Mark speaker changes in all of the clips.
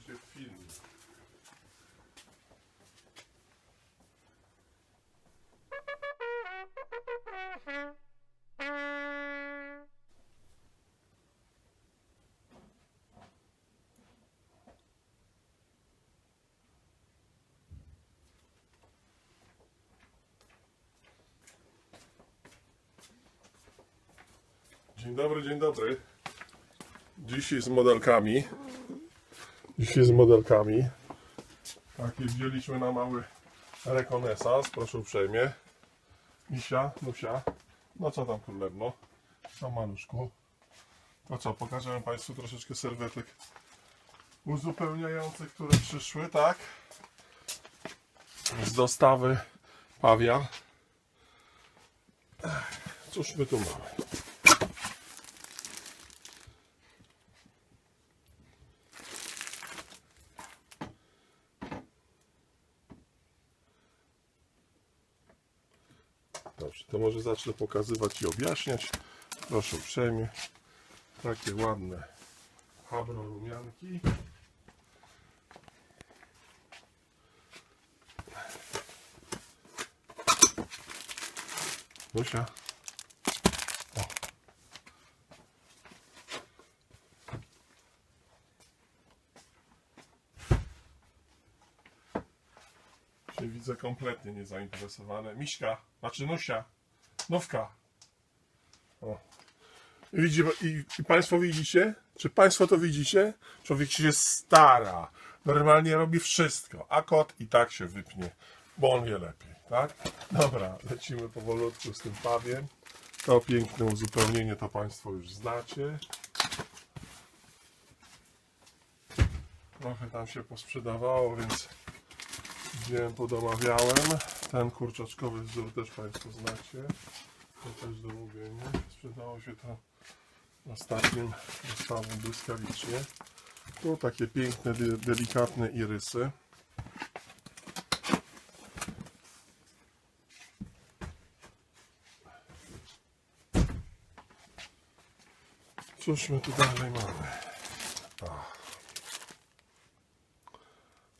Speaker 1: się w filmie. Dzień dobry, dzień dobry. Dzisiaj z modelkami. Dzisiaj z modelkami. Takie wzięliśmy na mały rekonesans, proszę uprzejmie. Misia, Nusia. No co tam królewno? Co maluszku? To co, pokażemy Państwu troszeczkę serwetek uzupełniających, które przyszły, tak? Z dostawy pawia. Cóż my tu mamy? Dobrze, to może zacznę pokazywać i objaśniać. Proszę uprzejmie. Takie ładne habro rumianki. Lusia. Widzę kompletnie niezainteresowane. Miśka, znaczy Nusia, Nowka. O. I, widzi, i, I Państwo widzicie? Czy Państwo to widzicie? Człowiek się stara. Normalnie robi wszystko. A kot i tak się wypnie, bo on wie lepiej, tak? Dobra, lecimy powolutku z tym pawiem. To piękne uzupełnienie to Państwo już znacie. Trochę tam się posprzedawało, więc wziąłem, podomawiałem. Ten kurczaczkowy wzór też Państwo znacie. To też zamówienie. Sprzedało się to ostatnim dostawą błyskawicznie. Tu takie piękne, de- delikatne irysy. Cóż my tu dalej mamy?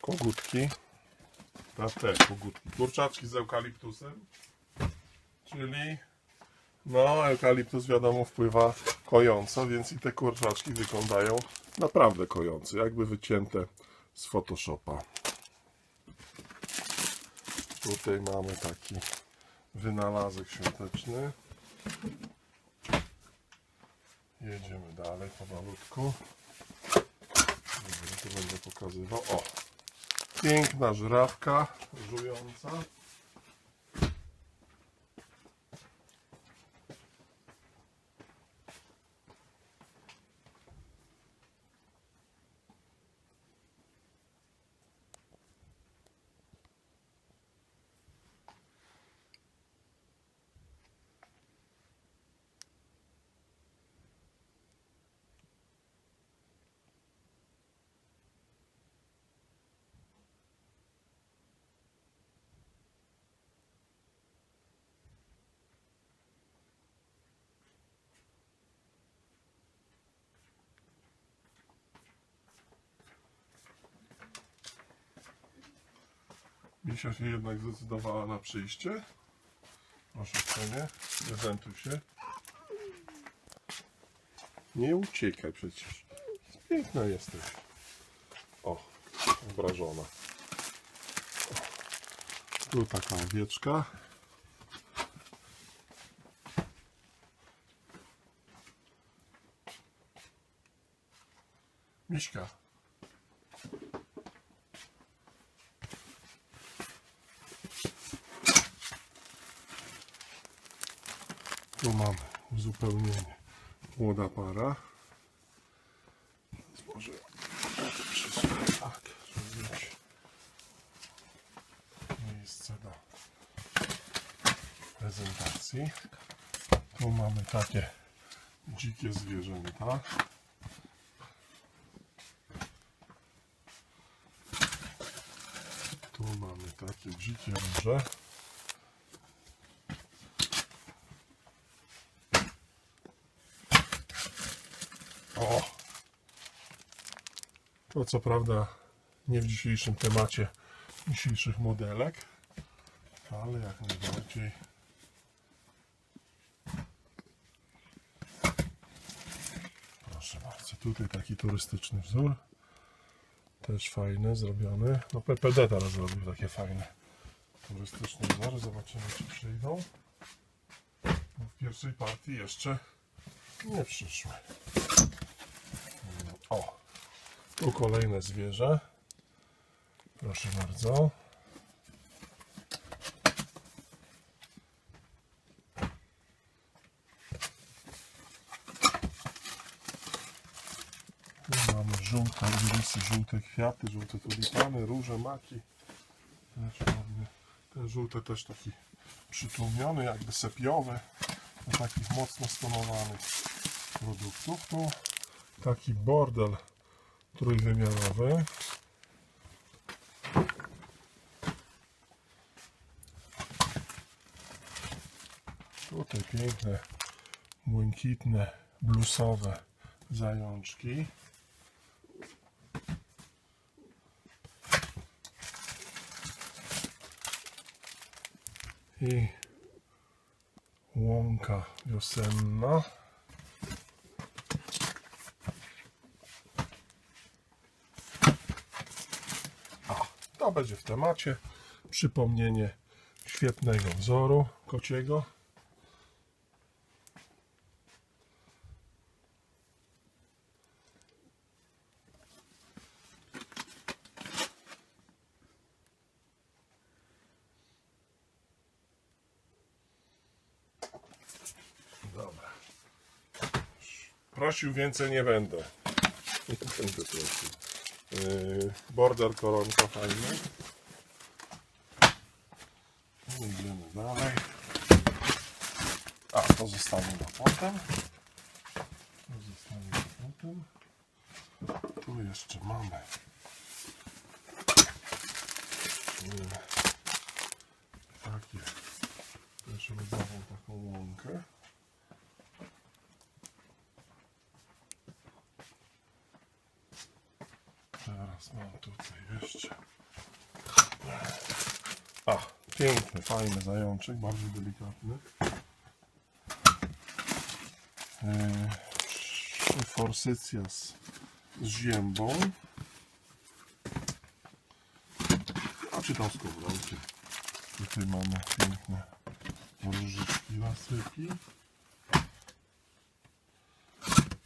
Speaker 1: Kogutki. Na te kogutki. Kurczaczki z eukaliptusem. Czyli no, eukaliptus wiadomo wpływa kojąco, więc i te kurczaczki wyglądają naprawdę kojąco, jakby wycięte z Photoshopa. Tutaj mamy taki wynalazek świąteczny. Jedziemy dalej powolutku. Dobra, tu będę pokazywał. O! Piękna żrawka żująca. Misia się jednak zdecydowała na przyjście. Proszę uprzejmie, prezentuj się. Nie uciekaj przecież. Piękna jesteś. O, obrażona. Tu taka owieczka. Miśka. Tu mamy uzupełnienie. Młoda para. Może przysunę tak, żeby mieć miejsce do prezentacji. Tu mamy takie dzikie zwierzęta. Tu mamy takie dzikie róże. O! To co prawda nie w dzisiejszym temacie dzisiejszych modelek, ale jak najbardziej. Proszę bardzo, tutaj taki turystyczny wzór. Też fajny, zrobiony. No PPD teraz zrobił takie fajne turystyczne wzory. Zobaczymy czy przyjdą. Bo w pierwszej partii jeszcze nie przyszły. O, tu kolejne zwierzę. Proszę bardzo. Tu mamy żółte irisy, żółte kwiaty, żółte tulipany, róże, maki. Też ładny. Ten żółty też taki przytłumiony, jakby sepiowy. Do takich mocno stonowanych produktów. Tu taki bordel trójwymiarowy. Tutaj piękne, błękitne, bluesowe zajączki. I łąka wiosenna. A, to będzie w temacie. Przypomnienie świetnego wzoru kociego. Dobra. Prosił więcej nie będę. Nie będę prosił. Yy, border koronka fajny. No, Idziemy dalej. A, to zostanie na potem. To na potem. Tu jeszcze mamy. Yy, takie. Też rodzową taką łąkę. Teraz mam tutaj jeszcze. A, piękny, fajny zajączek, bardzo delikatny. Yy, forsycja z, z ziębą. A czy tam z kowrokiem. Tutaj mamy piękne różyczki, lasyki.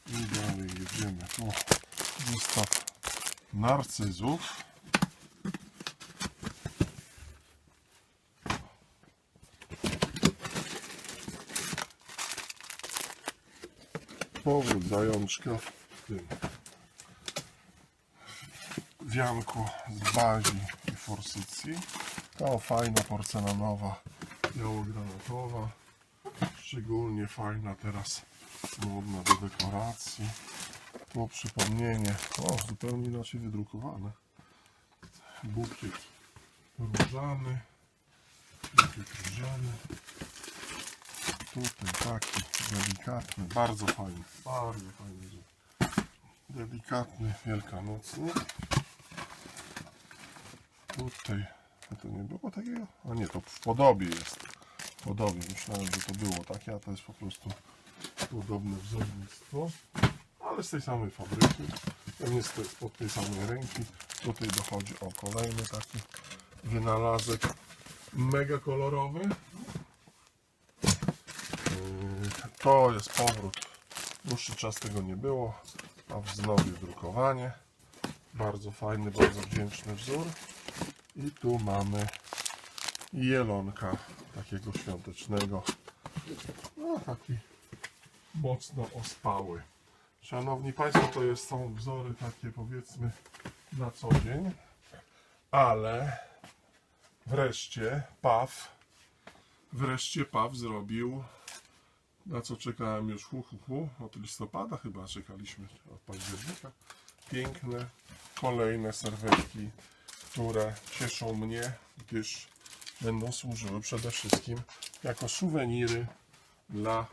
Speaker 1: I dalej jedziemy. Tu zestaw narcyzów. Powrót zajączka w tym wianku z bazi i forsycji. To fajna porcelanowa, białogranatowa. Szczególnie fajna teraz, modna do dekoracji. To przypomnienie, o zupełnie inaczej wydrukowane. Bukiet różany, bukiet różany. Tutaj taki delikatny, bardzo fajny, bardzo fajny. Delikatny, wielkanocny. Tutaj, a to nie było takiego? A nie, to w podobie jest. W podobie, myślałem, że to było takie, a to jest po prostu podobne wzornictwo ale z tej samej fabryki, pewnie od tej samej ręki. Tutaj dochodzi o kolejny taki wynalazek mega kolorowy. Yy, To jest powrót. Dłuższy czas tego nie było, a wznowił drukowanie. Bardzo fajny, bardzo wdzięczny wzór. I tu mamy jelonka takiego świątecznego. No taki mocno ospały. Szanowni Państwo, to jest, są wzory takie powiedzmy na co dzień, ale wreszcie PAW, wreszcie PAW zrobił, na co czekałem już hu, hu, hu, od listopada chyba czekaliśmy, od października, piękne kolejne serwetki, które cieszą mnie, gdyż będą służyły przede wszystkim jako suweniry dla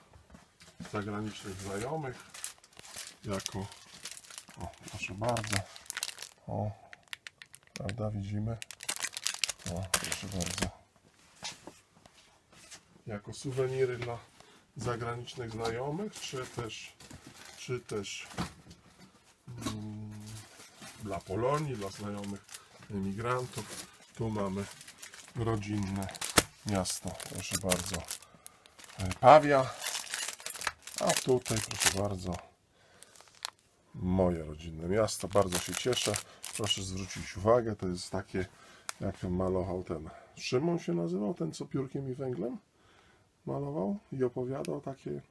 Speaker 1: zagranicznych znajomych jako, o proszę bardzo, O, prawda, widzimy? O, proszę bardzo. Jako suweniry dla zagranicznych znajomych, czy też, czy też mm, dla Polonii, dla znajomych emigrantów. Tu mamy rodzinne miasto, proszę bardzo, e, Pawia. A tutaj, proszę bardzo, moje rodzinne miasto. Bardzo się cieszę. Proszę zwrócić uwagę, to jest takie, jak malował ten Szymon się nazywał, ten co piórkiem i węglem malował i opowiadał takie,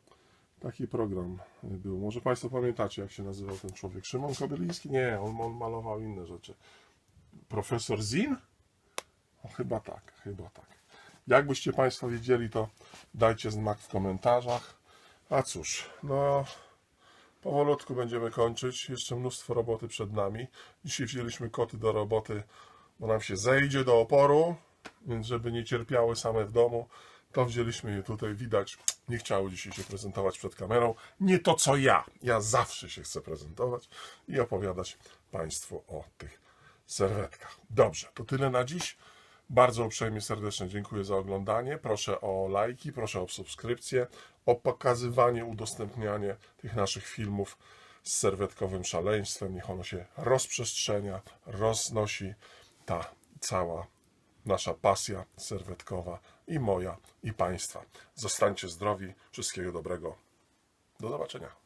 Speaker 1: taki program był. Może Państwo pamiętacie, jak się nazywał ten człowiek? Szymon Kobyliński? Nie, on, on malował inne rzeczy. Profesor Zin? O, chyba tak, chyba tak. Jakbyście Państwo wiedzieli, to dajcie znak w komentarzach. A cóż, no powolutku będziemy kończyć. Jeszcze mnóstwo roboty przed nami. Dzisiaj wzięliśmy koty do roboty, bo nam się zejdzie do oporu, więc żeby nie cierpiały same w domu, to wzięliśmy je tutaj. Widać, nie chciały dzisiaj się prezentować przed kamerą. Nie to co ja. Ja zawsze się chcę prezentować i opowiadać Państwu o tych serwetkach. Dobrze, to tyle na dziś. Bardzo uprzejmie serdecznie dziękuję za oglądanie. Proszę o lajki, proszę o subskrypcję, o pokazywanie, udostępnianie tych naszych filmów z serwetkowym szaleństwem. Niech ono się rozprzestrzenia, roznosi ta cała nasza pasja serwetkowa i moja, i Państwa. Zostańcie zdrowi, wszystkiego dobrego. Do zobaczenia.